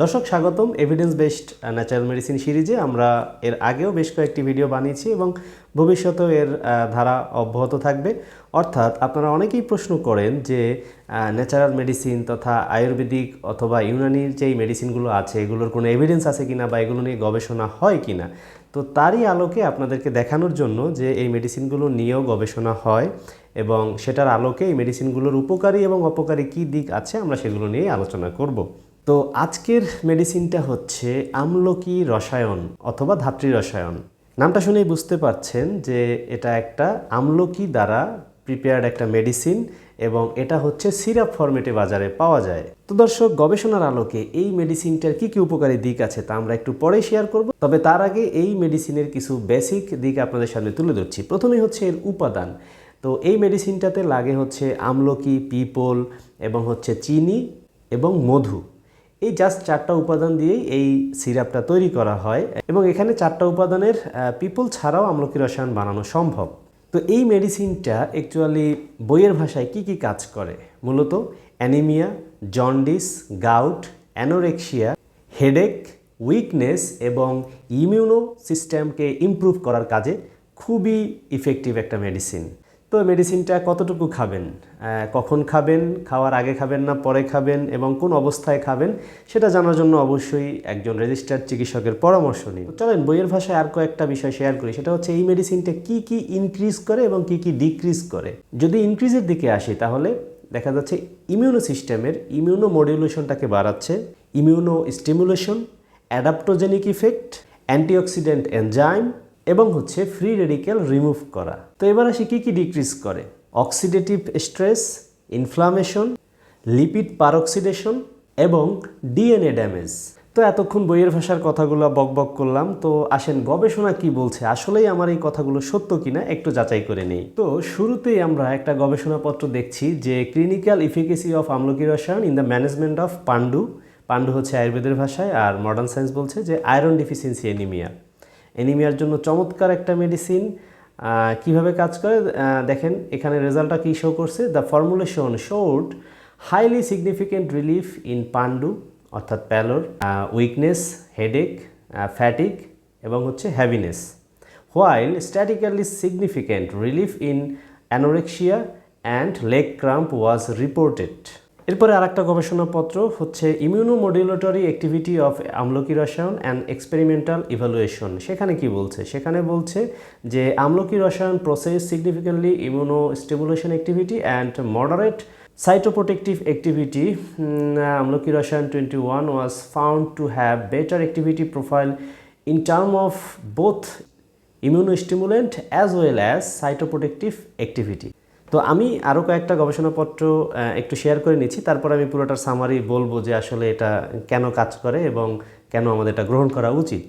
দর্শক, স্বাগতম evidence based natural medicine সিরিজে আমরা এর আগেও বেশ কয়েকটি ভিডিও বানিয়েছি এবং ভবিষ্যতেও এর ধারা অব্যাহত থাকবে। অর্থাৎ আপনারা অনেকেই প্রশ্ন করেন যে ন্যাচারাল মেডিসিন তথা আয়ুর্বেদিক অথবা ইউনানির যেই মেডিসিনগুলো আছে, এগুলোর কোনো এভিডেন্স আছে কিনা বা এগুলো নিয়ে গবেষণা হয় কিনা? তো তারই আলোকে আপনাদেরকে দেখানোর জন্য যে, এই মেডিসিনগুলো নিয়েও গবেষণা হয় এবং সেটার আলোকে এই মেডিসিনগুলোর উপকারী এবং অপকারী কী দিক আছে, আমরা সেগুলো নিয়ে আলোচনা করব। তো আজকের মেডিসিনটা হচ্ছে আমলকি রসায়ন অথবা ধাত্রী রসায়ন। নামটা শুনেই বুঝতে পারছেন যে এটা একটা আমলকি দ্বারা প্রিপেয়ার্ড একটা মেডিসিন এবং এটা হচ্ছে সিরাপ ফরম্যাটে বাজারে পাওয়া যায়। তো দর্শক, গবেষণার আলোকে এই মেডিসিনটার কি কি উপকারী দিক আছে তা আমরা একটু পরে শেয়ার করব। তবে তার আগে এই মেডিসিনের কিছু বেসিক দিক আপনাদের সামনে তুলে ধরছি। প্রথমেই হচ্ছে এর উপাদান। তো এই মেডিসিনটাতে লাগে হচ্ছে আমলকি, পিপল এবং হচ্ছে চিনি এবং মধু। এই জাস্ট চারটা উপাদান দিয়েই এই সিরাপটা তৈরি করা হয় এবং এখানে চারটা উপাদানের পিপল ছাড়াও আমলকি রসায়ন বানানো সম্ভব। তো এই মেডিসিনটা অ্যাকচুয়ালি বইয়ের ভাষায় কি কি কাজ করে? মূলত anaemia jaundice gout anorexia headache weakness এবং ইমিউনো সিস্টেমকে ইমপ্রুভ করার কাজে খুবই ইফেক্টিভ একটা মেডিসিন তো মেডিসিনটা কতটুকু খাবেন? কখন খাবেন? খাওয়ার আগে খাবেন না, পরে খাবেন? এবং কোন অবস্থায় খাবেন? সেটা জানার জন্য অবশ্যই একজন রেজিস্টার্ড চিকিৎসকের পরামর্শ নিন। চলেন, বইয়ের ভাষায় আর কয়েকটা বিষয় শেয়ার করি। সেটা হচ্ছে, এই মেডিসিনটা কি কি ইনক্রিজ করে এবং কি কি ডিক্রিজ করে? যদি ইনক্রিজের দিকে আসি, তাহলে দেখা যাচ্ছে ইমিউনো সিস্টেমের ইমিউনো মডিউলেশনটাকে বাড়াচ্ছে। Immuno stimulation adaptogenic effect antioxidant enzyme এবং হচ্ছে ফ্রি রেডিক্যাল রিমুভ করা। তো এবার আসি কী কী ডিক্রিজ করে। Oxidative stress inflammation lipid peroxidation এবং ডিএনএ ড্যামেজ তো এতক্ষণ বইয়ের ভাষার কথাগুলো বকবক করলাম। তো আসেন গবেষণা কি বলছে? আসলেই আমার এই কথাগুলো সত্য কিনা একটু যাচাই করে নেই। তো শুরুতেই আমরা একটা গবেষণাপত্র দেখছি যে clinical efficacy of Amalaki Rasayana in the management of Pandu Pandu হচ্ছে আয়ুর্বেদের ভাষায় আর মডার্ন সায়েন্স বলছে যে আয়রন ডিফিসিয়েন্সি এনিমিয়া এনিমিয়ার জন্য চমৎকার একটা মেডিসিন কীভাবে কাজ করে? দেখেন, এখানে রেজাল্টটা কী শো করছে? The formulation showed highly significant relief in Pandu অর্থাৎ প্যালোর উইকনেস হেডেক ফ্যাটিক এবং হচ্ছে heaviness while statistically significant relief in anorexia and leg cramp was reported এরপরে আরেকটা গবেষণাপত্র হচ্ছে ইমিউনোমডুলেটরি অ্যাক্টিভিটি অফ আমলকি রসায়ন অ্যান্ড এক্সপেরিমেন্টাল ইভালুয়েশন সেখানে কি বলছে? সেখানে বলছে যে Amalaki Rasayana process significantly immuno stimulation activity and moderate cytoprotective activity Amalaki Rasayana twenty one was found to have better activity profile in term of both immunostimulant as well as cytoprotective activity তো আমি আরও কয়েকটা গবেষণাপত্র একটু share করে নিচ্ছি। তারপর আমি পুরোটার সামারি বলব যে আসলে এটা কেন কাজ করে এবং কেন আমাদের এটা গ্রহণ করা উচিত।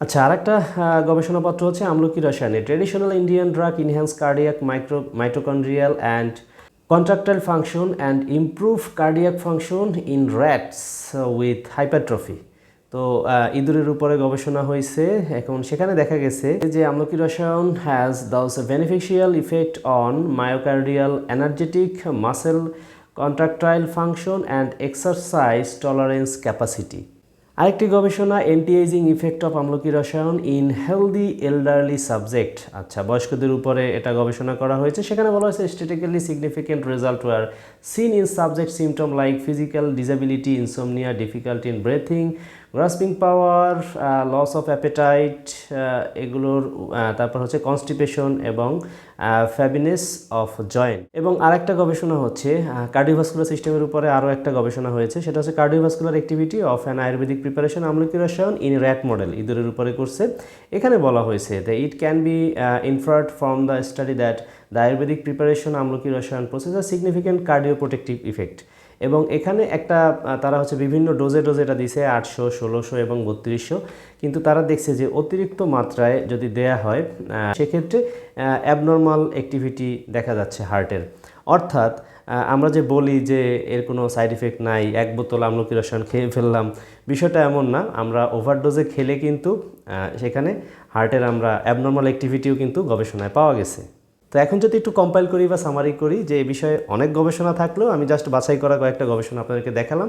আচ্ছা আর একটা গবেষণাপত্র হচ্ছে Amalaki রসায়নে। Traditional Indian drug enhance cardiac micro mitochondrial and contractile function and improve cardiac function in rats with hypertrophy তো ইঁদুরের উপরে গবেষণা হয়েছে। এখন সেখানে দেখা গেছে যে Amalaki Rasayana has thus beneficial effect on myocardial energetic muscle contractile function and exercise tolerance capacity আরেকটি গবেষণা anti ageing effect of Amalaki Rasayana in healthy elderly subject আচ্ছা বয়স্কদের উপরে এটা গবেষণা করা হয়েছে, সেখানে বলা হয়েছে statistically significant result were seen in subject symptom like physical disability insomnia difficulty in breathing grasping power loss of appetite এগুলোর তারপর হচ্ছে কনস্টিপেশন এবং ফ্যাবিনেস অফ জয়েন্ট এবং আরেকটা গবেষণা হচ্ছে কার্ডিওভাস্কুলার সিস্টেমের উপরে আরও একটা গবেষণা হয়েছে, সেটা হচ্ছে cardiovascular activity of an Ayurvedic preparation Amalaki Rasayana in rat model ইঁদুরের উপরে করছে। এখানে বলা হয়েছে the it can be inferred from the study that the Ayurvedic preparation Amalaki Rasayana process a significant cardio protective effect এবং এখানে একটা তারা হচ্ছে বিভিন্ন ডোজে ডোজে এটা দিছে, আটশো, ষোলোশো এবং বত্রিশশো। কিন্তু তারা দেখছে যে অতিরিক্ত মাত্রায় যদি দেয়া হয় সেক্ষেত্রে অ্যাবনর্মাল অ্যাক্টিভিটি দেখা যাচ্ছে হার্টের। অর্থাৎ আমরা যে বলি যে এর কোনো সাইড ইফেক্ট নাই, এক বোতল আমলকি রসায়ন খেয়ে ফেললাম, বিষয়টা এমন না। আমরা ওভারডোজে খেলে কিন্তু সেখানে হার্টের আমরা অ্যাবনর্মাল অ্যাক্টিভিটিও কিন্তু গবেষণায় পাওয়া গেছে। তো এখন যদি একটু কম্পাইল করি বা সামারি করি যে এই বিষয়ে অনেক গবেষণা থাকলেও আমি জাস্ট বাছাই করা কয়েকটা গবেষণা আপনাদেরকে দেখালাম।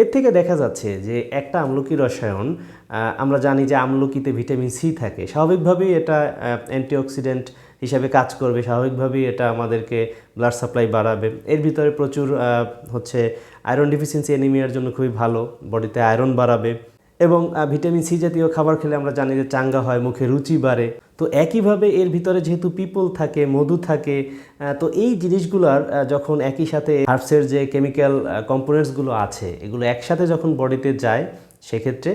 এর থেকে দেখা যাচ্ছে যে একটা আমলকি রসায়ন আমরা জানি যে আমলকিতে ভিটামিন সি থাকে। স্বাভাবিকভাবেই এটা অ্যান্টিঅক্সিডেন্ট হিসাবে কাজ করবে, স্বাভাবিকভাবেই এটা আমাদেরকে ব্লাড সাপ্লাই বাড়াবে। এর ভিতরে প্রচুর হচ্ছে আয়রন ডিফিসিয়েন্সি অ্যানিমিয়ার জন্য খুবই ভালো বডিতে আয়রন বাড়াবে। এবং ভিটামিন সি জাতীয় খাবার খেলে আমরা জানি যে চাঙ্গা হয়, মুখে রুচি বাড়ে। তো একইভাবে এর ভিতরে যেহেতু পিপল থাকে, মধু থাকে তো এই জিনিসগুলোর যখন একই সাথে হার্বসের যে কেমিক্যাল কম্পোনেন্টসগুলো আছে, এগুলো একসাথে যখন বডিতে যায়, সেক্ষেত্রে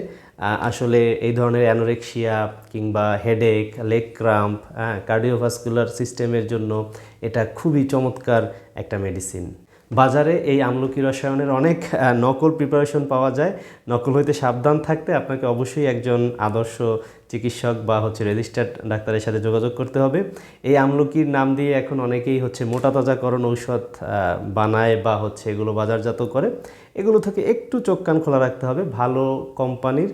আসলে এই ধরনের অ্যানোরেক্সিয়া কিংবা হেডেক লেগ ক্রাম্প হ্যাঁ কার্ডিওভাস্কুলার সিস্টেমের জন্য এটা খুবই চমৎকার একটা মেডিসিন বাজারে এই আমলকি রসায়নের অনেক নকল প্রিপারেশন পাওয়া যায়। নকল হইতে সাবধান থাকতে আপনাকে অবশ্যই একজন আদর্শ চিকিৎসক বা হচ্ছে রেজিস্টার্ড ডাক্তারের সাথে যোগাযোগ করতে হবে। এই আমলকির নাম দিয়ে এখন অনেকেই হচ্ছে মোটা তাজাকরণ ঔষধ বানায় বা হচ্ছে এগুলো বাজারজাত করে। এগুলো থেকে একটু চোখ কান খোলা রাখতে হবে। ভালো কোম্পানির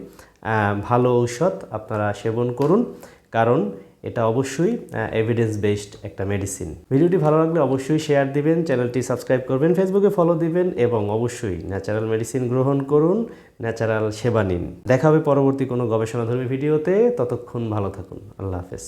ভালো ঔষধ আপনারা সেবন করুন। কারণ এটা অবশ্যই এভিডেন্স বেসড একটা মেডিসিন ভিডিওটি ভালো লাগলে অবশ্যই শেয়ার দিবেন চ্যানেলটি সাবস্ক্রাইব করবেন ফেসবুকে ফলো দিবেন, এবং অবশ্যই ন্যাচারাল মেডিসিন গ্রহণ করুন ন্যাচারাল সেবা নিন। দেখা হবে পরবর্তী কোনো গবেষণাধর্মী ভিডিওতে ততক্ষণ ভালো থাকুন। আল্লাহ হাফেজ।